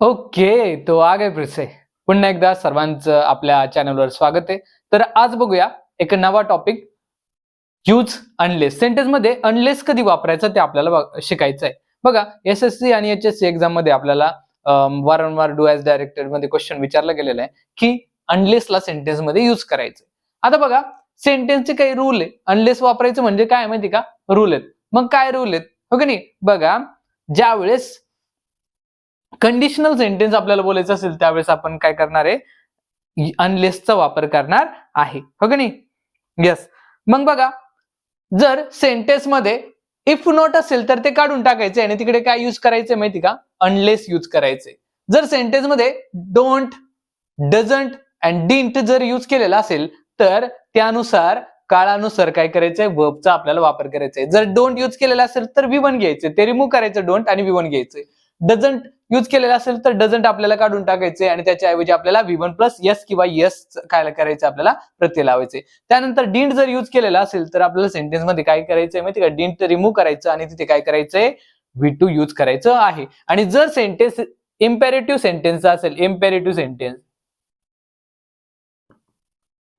Okay तो आगे गए पुन्हा एकदा सर्वांचं आपल्या चॅनलवर स्वागत आहे. तर आज बघूया एक नवा टॉपिक यूज अनलेस सेंटेन्समध्ये अनलेस कधी वापरायचं ते आपल्याला शिकायचं आहे. बघा एस एस सी आणि एच एस सी एक्झाममध्ये आपल्याला वारंवार डू एस डायरेक्टरमध्ये क्वेश्चन विचारला गेलेला आहे की अनलेसला सेंटेन्समध्ये यूज करायचं आता बघा सेंटेन्सचे काही रूल आहे. अनलेस वापरायचं म्हणजे काय माहिती का? रूल आहेत. मग काय रूल आहेत? हो की नाही? बघा ज्यावेळेस कंडिशनल सेंटेन्स आपल्याला बोलायचं असेल त्यावेळेस आपण काय करणार आहे? अनलेसचा वापर करणार आहे. हो की नाही? येस मग बघा जर सेंटेन्समध्ये इफ नॉट असेल तर ते काढून टाकायचे आणि तिकडे काय युज करायचे माहिती का? अनलेस युज करायचे जर सेंटेन्समध्ये डोंट डझंट अँड डिंट जर युज केलेला असेल तर त्यानुसार काळानुसार काय करायचंय? वर्बचा आपल्याला वापर करायचा आहे जर डोंट युज केलेला असेल तर विवन घ्यायचे ते रिमूव्ह करायचं डोंट आणि विवन घ्यायचे डझंट युज केलेला असेल तर डझंट आपल्याला काढून टाकायचे आणि त्याच्याऐवजी आपल्याला व्ही वन प्लस यस किंवा यस काय करायचं आपल्याला प्रत्यय लावायचे. त्यानंतर डिंट जर युज केलेला असेल तर आपल्याला सेंटेन्समध्ये काय करायचंय माहिती का? डिंट रिमूव्ह करायचं आणि तिथे काय करायचंय? व्ही टू युज करायचं आहे. आणि जर सेंटेन्स इम्पेरेटिव्ह सेंटेन्स असेल इम्पेरेटिव्ह सेंटेन्स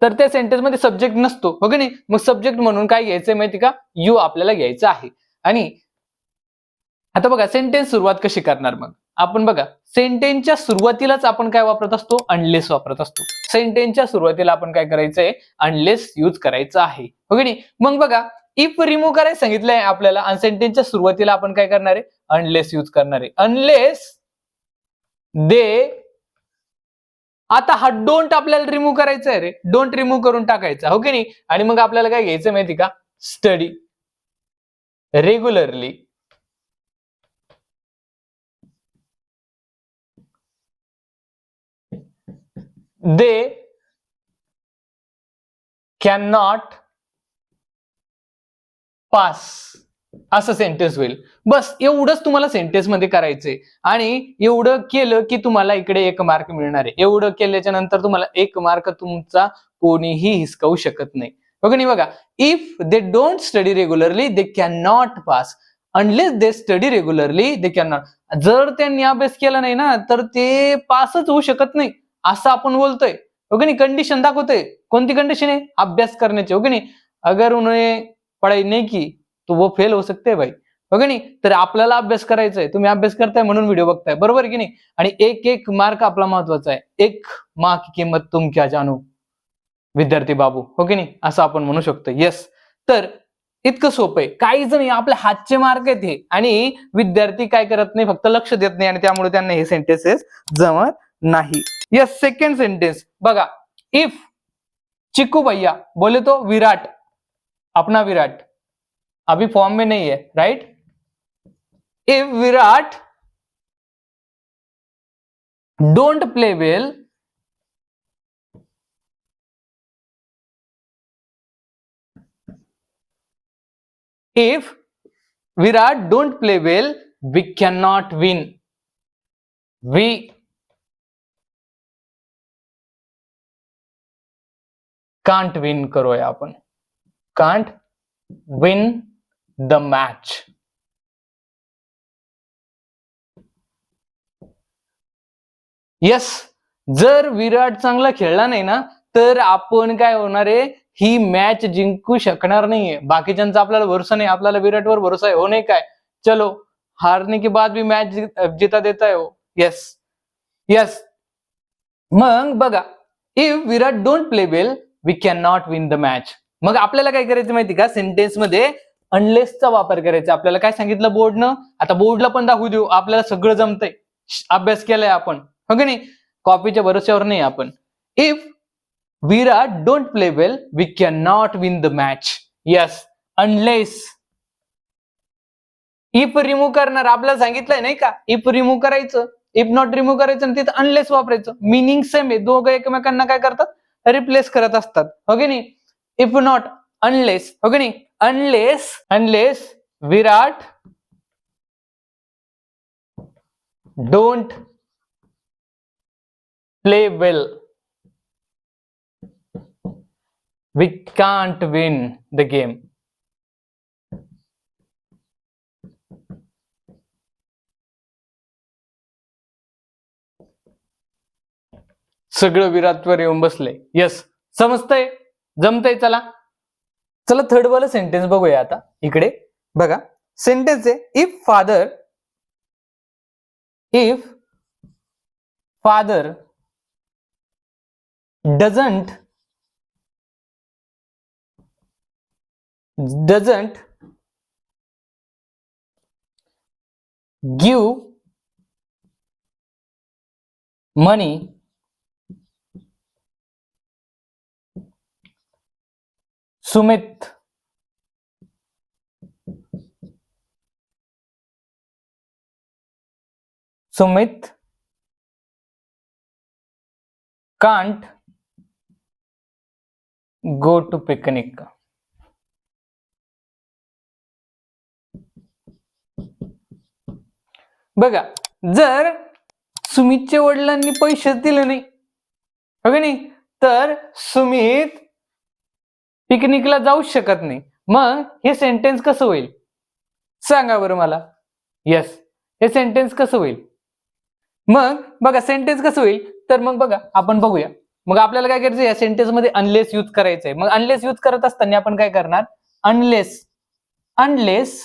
तर त्या सेंटेन्समध्ये सब्जेक्ट नसतो. हो की नाही मग सब्जेक्ट म्हणून काय घ्यायचंय माहिती का? यू आपल्याला घ्यायचं आहे. आणि आता बघा सेंटेन्स सुरुवात कशी करणार मग? आपण बघा सेंटेन्सच्या सुरुवातीलाच आपण काय वापरत असतो? अनलेस वापरत असतो. सेंटेन्सच्या सुरुवातीला आपण काय करायचंय? अनलेस युज करायचं आहे. हो ओके नाही? मग बघा इफ रिमूव्ह करायला सांगितलंय आपल्याला आणि सेंटेन्सच्या सुरुवातीला आपण काय करणार आहे? अनलेस युज करणार आहे. अनलेस दे आता हा डोंट आपल्याला रिमूव्ह करायचा आहे रे. डोंट रिमूव्ह करून टाकायचा. हो की नाही? आणि मग आपल्याला काय घ्यायचं माहिती का? Study regularly they can not pass असं सेंटेन्स होईल. बस एवढंच तुम्हाला सेंटेन्समध्ये करायचंय. आणि एवढं केलं की तुम्हाला इकडे एक मार्क मिळणार आहे. एवढं केल्याच्यानंतर तुम्हाला एक मार्क तुमचा कोणीही हिसकावू शकत नाही. बघा नाही बघा if they don't study regularly they can not pass unless they study regularly they can not जर त्यांनी अभ्यास केला नाही ना तर ते पासच होऊ शकत नाही. असं आपण बोलतोय. हो ओके नाही? कंडिशन दाखवतोय. कोणती कंडिशन आहे? अभ्यास करण्याची. हो ओके नाही? अगर उन्हें पढ़ाई नाही की तो वो फेल हो सकते भाई. हो ओके नाही? तर आपल्याला अभ्यास करायचा आहे तुम्ही अभ्यास करताय म्हणून व्हिडिओ बघताय. बरोबर की नाही? आणि एक एक मार्क आपला महत्त्वाचा आहे. एक मार्क की किंमत तुम क्या जाणू विद्यार्थी बाबू. ओके नाही? असं आपण म्हणू शकतो येस तर इतकं सोपं आहे. काही जण आपले आपल्या हातचे मार्क आहेत हे. आणि विद्यार्थी काय करत नाही? फक्त लक्ष देत नाही आणि त्यामुळे त्यांना हे सेंटेन्सेस जमत नाही. यस सेकंड सेंटेन्स बघा इफ़ चिकू भैया बोले तो विराट अपना विराट. अभी फॉर्म में नहीं है right if Virat don't play well if Virat don't play well, we cannot win. We can't win करूया आपण. Can't win the match yes जर विराट चांगला खेळला नाही ना तर आपण काय होणार आहे? ही मॅच जिंकू शकणार नाहीये. बाकीच्यांचा आपल्याला भरोसा नाही. आपल्याला विराटवर भरोसा आहे. हो नाही काय? चलो हारने के बाद भी मॅच जिता देता है हो. यस येस मग बघा if Virat don't play well we can not win the match मग आपल्याला काय करायचं माहिती का? सेंटेन्समध्ये अनलेसचा वापर करायचा. आपल्याला काय सांगितलं बोर्डनं आता बोर्डला पण दाखवू देऊ. आपल्याला सगळं जमतंय. अभ्यास केलाय आपण. हो की नाही? कॉपीच्या भरोश्यावर नाही आपण. If Virat don't play well we can not win the match yes unless if remove करणार. आपल्याला सांगितलंय नाही का? इफ रिमूव्ह करायचं. इफ नॉट रिमूव्ह करायचं आणि तिथं अनलेस वापरायचं. मिनिंग सेम आहे. दोघं एकमेकांना काय करतात? रिप्लेस करत असतात. हो की नाही? इफ़ नॉट अनलेस हो की नाही? Unless unless Virat don't play well we can't win the game. सगळं विराटवर येऊन बसले. यस समजतंय? जमतंय? चला. चला थर्ड वाला सेंटेन्स बघूया आता. इकडे. बघा. सेंटेन्स आहे if father if father doesn't doesn't give money Sumit. Sumit. Can't. Go to picnic. बघा जर सुमितच्या वडिलांनी पैसे दिले नाही हो बघा नाही? तर सुमित पिकनिकला जाऊच शकत नाही. मग हे सेंटेन्स कसं होईल? सांगा बरं मला. येस हे सेंटेन्स कसं होईल? मग बघा सेंटेन्स कसं होईल? तर मग बघा आपण बघूया. मग आपल्याला काय करायचं या सेंटेन्समध्ये अनलेस यूज करायचंय. मग अनलेस यूज करत असताना आपण काय करणार? अनलेस अनलेस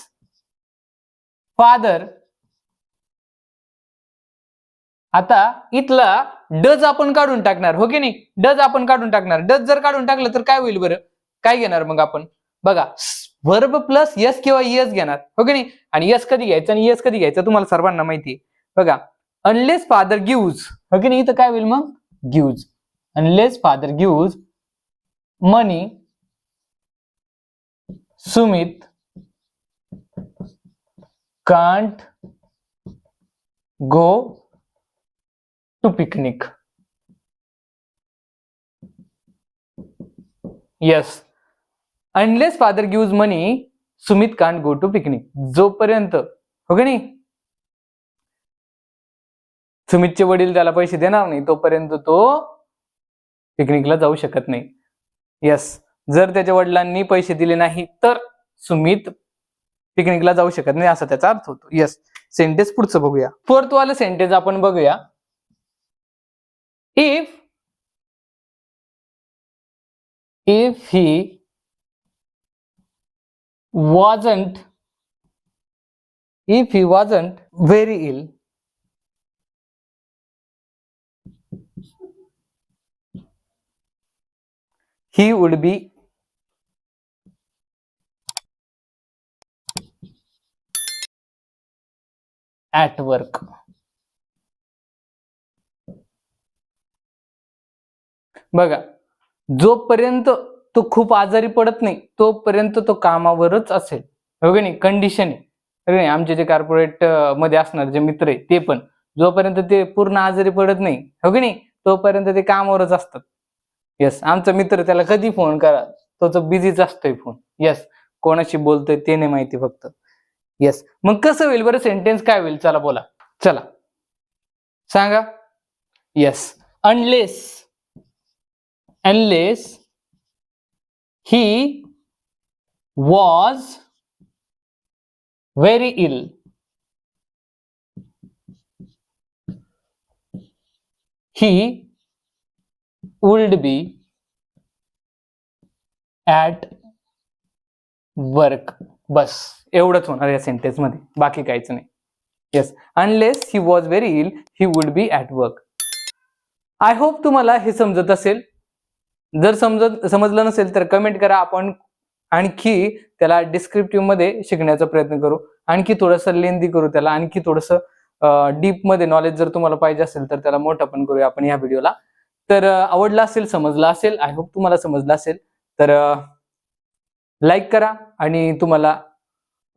फादर आता इथला डज आपण काढून टाकणार हो की नाही? डज आपण काढून टाकणार. डज जर काढून टाकलं तर काय होईल बरं? काय घेणार मग आपण? बघा वर्ब प्लस यस किंवा यस घेणार हो की नाही? आणि यस कधी घ्यायचं आणि यस कधी घ्यायचं तुम्हाला सर्वांना माहिती आहे. बघा अनलेस फादर गिव्ज हो की नाही? इथं काय होईल मग? Gives unless father gives money Sumit can't go to picnic yes unless father gives money Sumit can't go to picnic जोपर्यंत हो की नाही? सुमितचे वडील त्याला पैसे देणार नाही तोपर्यंत तो पिकनिकला जाऊ शकत नाही. येस जर त्याच्या वडिलांनी पैसे दिले नाही तर सुमित पिकनिकला जाऊ शकत नाही असा त्याचा अर्थ होतो. येस सेंटेन्स पुढचं बघूया. फोर्थ वाला सेंटेन्स आपण बघूया. If if he wasn't if he wasn't very ill he would be at work बघा जोपर्यंत तो खूप आजारी पडत नाही तोपर्यंत तो कामावरच असेल. हो की नाही? कंडिशन आहे. हो नाही? आमचे जे कार्पोरेटमध्ये असणार जे मित्र आहे ते पण जोपर्यंत ते पूर्ण आजारी पडत नाही हो की नाही? तोपर्यंत ते कामावरच असतात. येस आमचा मित्र त्याला कधी फोन करा. तो बिझीच असतोय फोन येस कोणाशी बोलतोय ते नाही माहिती फक्त. येस मग कसं होईल बरं? सेंटेन्स काय होईल? चला बोला. चला. सांगा. Yes unless unless he was very ill. He would be at work. बस. एवढंच होणार या सेंटेन्समध्ये. बाकी काहीच नाही. Yes unless he was very ill he would be at work I hope तुम्हाला हे समजत असेल. जर समजत समजलं नसेल तर कमेंट करा. आपण आणखी त्याला डिस्क्रिप्टिव्हमध्ये शिकण्याचा प्रयत्न करू. आणखी थोडंसं लेंदी करू त्याला. आणखी थोडंसं डीपमध्ये नॉलेज जर तुम्हाला पाहिजे असेल तर त्याला मोठं पण करूया आपण या व्हिडिओला तर आवडला असेल समजला असेल आय होप तुम्हाला समजलं असेल तर लाईक करा आणि तुम्हाला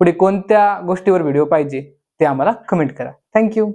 पुढे कोणत्या गोष्टीवर व्हिडिओ पाहिजे ते आम्हाला कमेंट करा. थँक्यू